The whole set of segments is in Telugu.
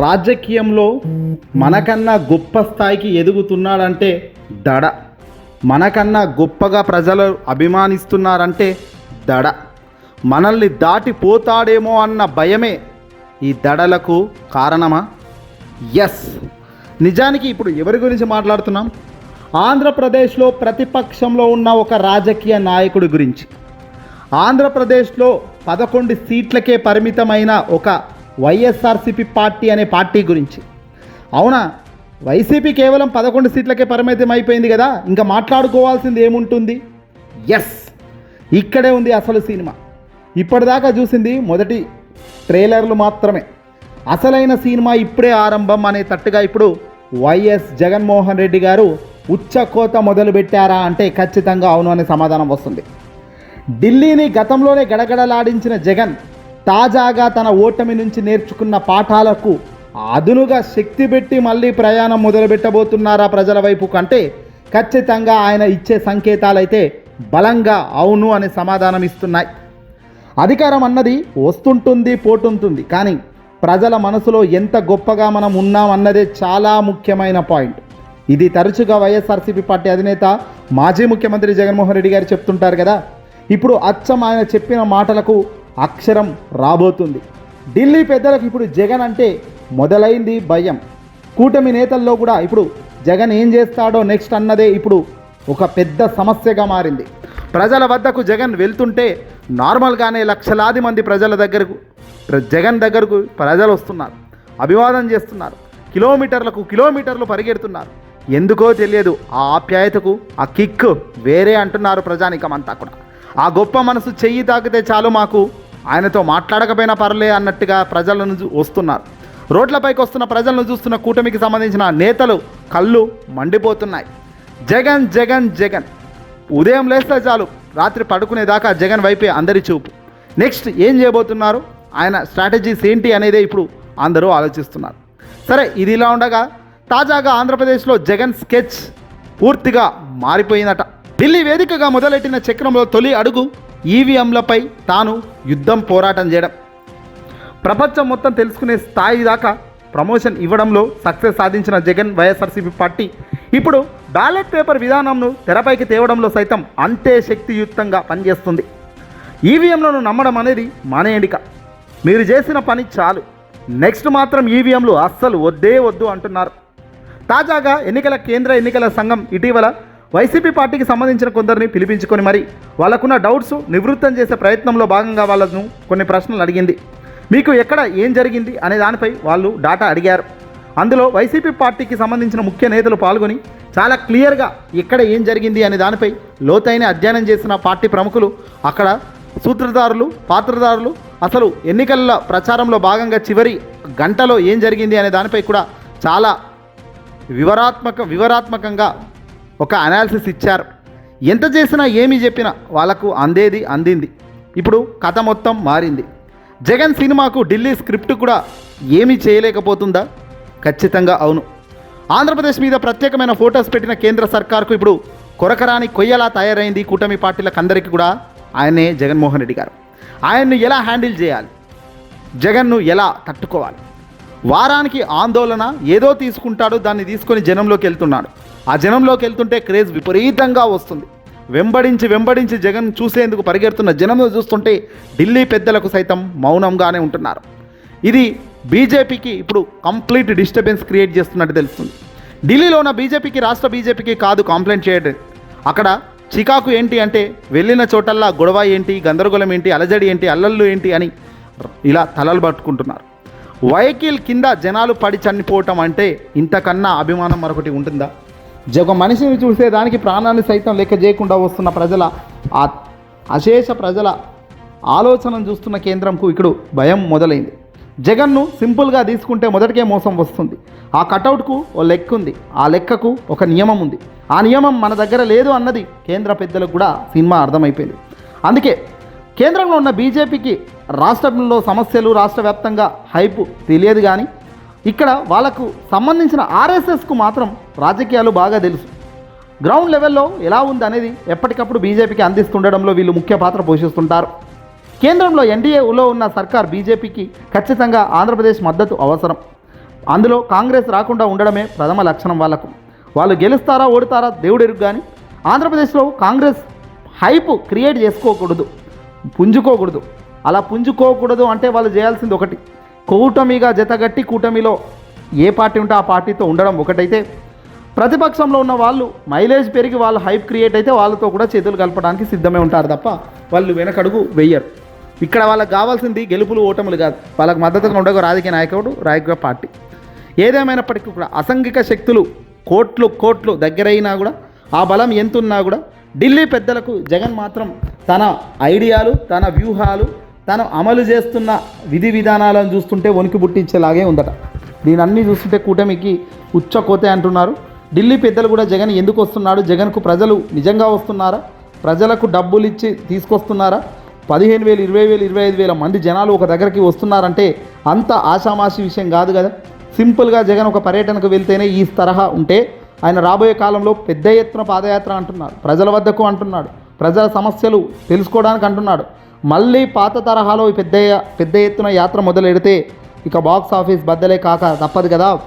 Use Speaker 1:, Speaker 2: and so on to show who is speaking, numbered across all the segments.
Speaker 1: రాజకీయంలో మనకన్నా గొప్ప స్థాయికి ఎదుగుతున్నాడంటే దడ. మనకన్నా గొప్పగా ప్రజలు అభిమానిస్తున్నారంటే దడ. మనల్ని దాటిపోతాడేమో అన్న భయమే ఈ దడలకు కారణమా? ఎస్ నిజానికి ఇప్పుడు ఎవరి గురించి మాట్లాడుతున్నాం? ఆంధ్రప్రదేశ్లో ప్రతిపక్షంలో ఉన్న ఒక రాజకీయ నాయకుడి గురించి. ఆంధ్రప్రదేశ్లో పదకొండు సీట్లకే పరిమితమైన ఒక వైఎస్ఆర్సిపి పార్టీ అనే పార్టీ గురించి. అవునా? వైసీపీ కేవలం పదకొండు సీట్లకే పరిమితం అయిపోయింది కదా ఇంకా మాట్లాడుకోవాల్సింది ఏముంటుంది? ఎస్ ఇక్కడే ఉంది అసలు సినిమా. ఇప్పటిదాకా చూసింది మొదటి ట్రైలర్లు మాత్రమే. అసలైన సినిమా ఇప్పుడే ఆరంభం అనే తట్టుగా ఇప్పుడు వైఎస్ జగన్మోహన్ రెడ్డి గారు ఉచ్చకోత మొదలు పెట్టారా అంటే ఖచ్చితంగా అవును అనే సమాధానం వస్తుంది. ఢిల్లీని గతంలోనే గడగడలాడించిన జగన్ తాజాగా తన ఓటమి నుంచి నేర్చుకున్న పాఠాలకు అదునుగా శక్తి పెట్టి మళ్ళీ ప్రయాణం మొదలుపెట్టబోతున్నారా ప్రజల వైపు కంటే ఖచ్చితంగా ఆయన ఇచ్చే సంకేతాలైతే బలంగా అవును అనే సమాధానం ఇస్తున్నాయి. అధికారం అన్నది వస్తుంటుంది పోతుంటుంది కానీ ప్రజల మనసులో ఎంత గొప్పగా మనం ఉన్నాం అన్నదే చాలా ముఖ్యమైన పాయింట్. ఇది తరచుగా వైఎస్ఆర్సీపీ పార్టీ అధినేత మాజీ ముఖ్యమంత్రి జగన్మోహన్ రెడ్డి గారు చెప్తుంటారు కదా. ఇప్పుడు అచ్చం ఆయన చెప్పిన మాటలకు అక్షరం రాబోతుంది. ఢిల్లీ పెద్దలకు ఇప్పుడు జగన్ అంటే మొదలైంది భయం. కూటమి నేతల్లో కూడా ఇప్పుడు జగన్ ఏం చేస్తాడో నెక్స్ట్ అన్నదే ఇప్పుడు ఒక పెద్ద సమస్యగా మారింది. ప్రజల వద్దకు జగన్ వెళ్తుంటే నార్మల్గానే లక్షలాది మంది ప్రజల దగ్గరకు ప్ర- జగన్ దగ్గరకు ప్రజలు వస్తున్నారు. అభివాదం చేస్తున్నారు. కిలోమీటర్లకు కిలోమీటర్లు పరిగెడుతున్నారు. ఎందుకో తెలియదు ఆ ఆప్యాయతకు ఆ కిక్ వేరే అంటున్నారు ప్రజానికమంతా కూడా. ఆ గొప్ప మనసు చెయ్యి తాకితే చాలు మాకు ఆయనతో మాట్లాడకపోయినా పర్లే అన్నట్టుగా ప్రజలను వస్తున్నారు. రోడ్లపైకి వస్తున్న ప్రజలను చూస్తున్న కూటమికి సంబంధించిన నేతలు కళ్ళు మండిపోతున్నాయి. జగన్ జగన్ జగన్. ఉదయం లేస్తే చాలు రాత్రి పడుకునేదాకా జగన్ వైపే అందరి చూపు. నెక్స్ట్ ఏం చేయబోతున్నారు? ఆయన స్ట్రాటజీస్ ఏంటి అనేదే ఇప్పుడు అందరూ ఆలోచిస్తున్నారు. సరే ఇది ఇలా ఉండగా తాజాగా ఆంధ్రప్రదేశ్లో జగన్ స్కెచ్ పూర్తిగా మారిపోయిందట. ఢిల్లీ వేదికగా మొదలెట్టిన చక్రంలో తొలి అడుగు ఈవీఎంలపై తాను యుద్ధం పోరాటం చేయడం. ప్రపంచం మొత్తం తెలుసుకునే స్థాయి దాకా ప్రమోషన్ ఇవ్వడంలో సక్సెస్ సాధించిన జగన్ వైఎస్ఆర్సీపీ పార్టీ ఇప్పుడు బ్యాలెట్ పేపర్ విధానంను తెరపైకి తేవడంలో సైతం అంతే శక్తియుక్తంగా పనిచేస్తుంది. ఈవీఎంలను నమ్మడం అనేది మానేయండిక మీరు చేసిన పని చాలు. నెక్స్ట్ మాత్రం ఈవీఎంలు అస్సలు వద్దే వద్దు అంటున్నారు. తాజాగా ఎన్నికల కేంద్ర ఎన్నికల సంఘం ఇటీవల వైసీపీ పార్టీకి సంబంధించిన కొందరిని పిలిపించుకొని మరి వాళ్ళకున్న డౌట్స్ నివృత్తం చేసే ప్రయత్నంలో భాగంగా వాళ్ళను కొన్ని ప్రశ్నలు అడిగింది. మీకు ఎక్కడ ఏం జరిగింది అనే దానిపై వాళ్ళు డాటా అడిగారు. అందులో వైసీపీ పార్టీకి సంబంధించిన ముఖ్య నేతలు పాల్గొని చాలా క్లియర్గా ఎక్కడ ఏం జరిగింది అనే దానిపై లోతైన అధ్యయనం చేసిన పార్టీ ప్రముఖులు అక్కడ సూత్రధారులు పాత్రధారులు అసలు ఎన్నికల ప్రచారంలో భాగంగా చివరి గంటలో ఏం జరిగింది అనే దానిపై కూడా చాలా వివరాత్మక వివరాత్మకంగా ఒక అనాలిసిస్ ఇచ్చారు. ఎంత చేసినా ఏమి చెప్పినా వాళ్ళకు అందేది అందింది. ఇప్పుడు కథ మొత్తం మారింది. జగన్ సినిమాకు ఢిల్లీ స్క్రిప్ట్ కూడా ఏమీ చేయలేకపోతుందా? ఖచ్చితంగా అవును. ఆంధ్రప్రదేశ్ మీద ప్రత్యేకమైన ఫోటోస్ పెట్టిన కేంద్ర సర్కార్కు ఇప్పుడు కొరకరాని కొయ్యలా తయారైంది కూటమి పార్టీలకు అందరికీ కూడా ఆయనే జగన్మోహన్ రెడ్డి గారు. ఆయన్ను ఎలా హ్యాండిల్ చేయాలి? జగన్ను ఎలా తట్టుకోవాలి? వారానికి ఆందోళన ఏదో తీసుకుంటాడు దాన్ని తీసుకొని జనంలోకి వెళ్తున్నాడు. ఆ జనంలోకి వెళ్తుంటే క్రేజ్ విపరీతంగా వస్తుంది. వెంబడించి వెంబడించి జగన్ చూసేందుకు పరిగెడుతున్న జనంలో చూస్తుంటే ఢిల్లీ పెద్దలకు సైతం మౌనంగానే ఉంటున్నారు. ఇది బీజేపీకి ఇప్పుడు కంప్లీట్ డిస్టర్బెన్స్ క్రియేట్ చేస్తున్నట్టు తెలుస్తుంది. ఢిల్లీలో ఉన్న బీజేపీకి రాష్ట్ర బీజేపీకి కాదు కంప్లైంట్ చేయడం. అక్కడ చికాకు ఏంటి అంటే వెళ్ళిన చోటల్లా గొడవ ఏంటి గందరగోళం ఏంటి అలజడి ఏంటి అల్లల్లు ఏంటి అని ఇలా తలలు పట్టుకుంటున్నారు. వైకిల్ కింద జనాలు పడి చనిపోవటం అంటే ఇంతకన్నా అభిమానం మరొకటి ఉంటుందా? ఒక మనిషిని చూసే దానికి ప్రాణాన్ని సైతం లెక్క చేయకుండా వస్తున్న ప్రజల ఆ అశేష ప్రజల ఆలోచనను చూస్తున్న కేంద్రంకు ఇక్కడ భయం మొదలైంది. జగన్ను సింపుల్గా తీసుకుంటే మొదటికే మోసం వస్తుంది. ఆ కటౌట్కు ఓ లెక్క ఉంది. ఆ లెక్కకు ఒక నియమం ఉంది. ఆ నియమం మన దగ్గర లేదు అన్నది కేంద్ర పెద్దలకు కూడా సినిమా అర్థమైపోయింది. అందుకే కేంద్రంలో ఉన్న బీజేపీకి రాష్ట్రంలో సమస్యలు రాష్ట్ర వ్యాప్తంగా హైపు తెలియదు కానీ ఇక్కడ వాళ్ళకు సంబంధించిన ఆర్ఎస్ఎస్కు మాత్రం రాజకీయాలు బాగా తెలుసు. గ్రౌండ్ లెవెల్లో ఎలా ఉంది అనేది ఎప్పటికప్పుడు బీజేపీకి అందిస్తుండడంలో వీళ్ళు ముఖ్య పాత్ర పోషిస్తుంటారు. కేంద్రంలో ఎన్డీఏలో ఉన్న సర్కార్ బీజేపీకి ఖచ్చితంగా ఆంధ్రప్రదేశ్ మద్దతు అవసరం. అందులో కాంగ్రెస్ రాకుండా ఉండడమే ప్రథమ లక్షణం వాళ్ళకు. వాళ్ళు గెలుస్తారా ఓడుతారా దేవుడెరుగు కానీ ఆంధ్రప్రదేశ్లో కాంగ్రెస్ హైప్ క్రియేట్ చేసుకోకూడదు. పుంజుకోకూడదు. అలా పుంజుకోకూడదు అంటే వాళ్ళు చేయాల్సింది ఒకటి. కూటమిగా జతగట్టి కూటమిలో ఏ పార్టీ ఉంటే ఆ పార్టీతో ఉండడం ఒకటైతే ప్రతిపక్షంలో ఉన్న వాళ్ళు మైలేజ్ పెరిగి వాళ్ళు హైప్ క్రియేట్ అయితే వాళ్ళతో కూడా చేతులు కలపడానికి సిద్ధమే ఉంటారు తప్ప వాళ్ళు వెనకడుగు వెయ్యరు ఇక్కడ వాళ్ళకి కావాల్సింది గెలుపులు ఓటములు కాదు. వాళ్ళకి మద్దతుగా ఉండగా రాజకీయ నాయకుడు రాజకీయ పార్టీ. ఏదేమైనప్పటికీ కూడా అసంఘిక శక్తులు కోట్లు కోట్లు దగ్గరైనా కూడా ఆ బలం ఎంతున్నా కూడా ఢిల్లీ పెద్దలకు జగన్ మాత్రం తన ఐడియాలు తన వ్యూహాలు తను అమలు చేస్తున్న విధి విధానాలను చూస్తుంటే వణికి పుట్టించేలాగే ఉందట. దీని అన్ని చూస్తుంటే కూటమికి ఉచ్చకోతే అంటున్నారు. ఢిల్లీ పెద్దలు కూడా జగన్ ఎందుకు వస్తున్నాడు? జగన్కు ప్రజలు నిజంగా వస్తున్నారా? ప్రజలకు డబ్బులు ఇచ్చి తీసుకొస్తున్నారా? పదిహేను వేలు ఇరవై వేలు ఇరవై ఐదు వేల మంది జనాలు ఒక దగ్గరికి వస్తున్నారంటే అంత ఆషామాషి విషయం కాదు కదా? సింపుల్గా జగన్ ఒక పర్యటనకు వెళ్తేనే ఈ తరహా ఉంటే ఆయన రాబోయే కాలంలో పెద్ద ఎత్తున పాదయాత్ర అంటున్నాడు. ప్రజల వద్దకు అంటున్నాడు. ప్రజల సమస్యలు తెలుసుకోవడానికి అంటున్నాడు. మళ్ళీ పాత తరహాలో పెద్ద పెద్ద ఎత్తున యాత్ర మొదలెడితే ఇక బాక్స్ ఆఫీస్ బద్దలే కాక తప్పదు కదా?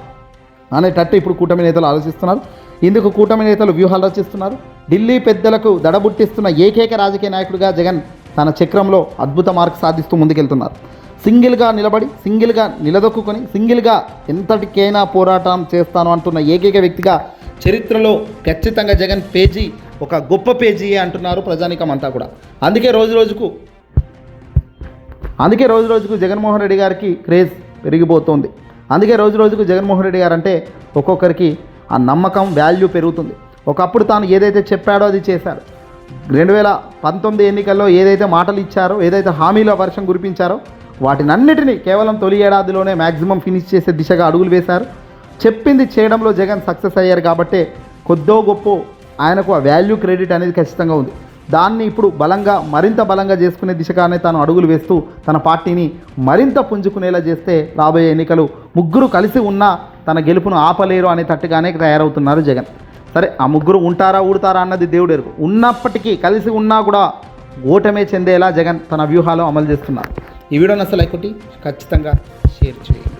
Speaker 1: అనేటట్టు ఇప్పుడు కూటమి నేతలు ఆలోచిస్తున్నారు. ఇందుకు కూటమి నేతలు వ్యూహాలు రచిస్తున్నారు. ఢిల్లీ పెద్దలకు దడబుట్టిస్తున్న ఏకైక రాజకీయ నాయకుడిగా జగన్ తన చక్రంలో అద్భుత మార్క్ సాధిస్తూ ముందుకెళ్తున్నారు. సింగిల్గా నిలబడి సింగిల్గా నిలదొక్కుని సింగిల్గా ఎంతటికైనా పోరాటం చేస్తాను అంటున్న ఏకైక వ్యక్తిగా చరిత్రలో ఖచ్చితంగా జగన్ పేజీ ఒక గొప్ప పేజీ అంటున్నారు ప్రజానికం అంతా కూడా. అందుకే రోజు రోజుకు అందుకే రోజు రోజుకు జగన్మోహన్ రెడ్డి గారికి క్రేజ్ పెరిగిపోతుంది. అందుకే రోజు రోజుకు జగన్మోహన్ రెడ్డి గారు అంటే ఒక్కొక్కరికి ఆ నమ్మకం వాల్యూ పెరుగుతుంది. ఒకప్పుడు తాను ఏదైతే చెప్పాడో అది చేశారు. రెండు వేల పంతొమ్మిది ఎన్నికల్లో ఏదైతే మాటలు ఇచ్చారో ఏదైతే హామీల వర్షం కురిపించారో వాటినన్నిటినీ కేవలం తొలి ఏడాదిలోనే మ్యాక్సిమం ఫినిష్ చేసే దిశగా అడుగులు వేశారు. చెప్పింది చేయడంలో జగన్ సక్సెస్ అయ్యారు కాబట్టి కొద్దో గొప్ప ఆయనకు ఆ వాల్యూ క్రెడిట్ అనేది ఖచ్చితంగా ఉంది. దాన్ని ఇప్పుడు బలంగా మరింత బలంగా చేసుకునే దిశగానే తాను అడుగులు వేస్తూ తన పార్టీని మరింత పుంజుకునేలా చేస్తే రాబోయే ఎన్నికలు ముగ్గురు కలిసి ఉన్నా తన గెలుపును ఆపలేరు అనే తట్టుగానే తయారవుతున్నారు జగన్. సరే ఆ ముగ్గురు ఉంటారా ఊడతారా అన్నది దేవుడు ఎరుగు. ఉన్నప్పటికీ కలిసి ఉన్నా కూడా ఓటమే చెందేలా జగన్ తన వ్యూహాలు అమలు చేస్తున్నారు. ఈ వీడియోని అసలు ఖచ్చితంగా షేర్ చేయండి.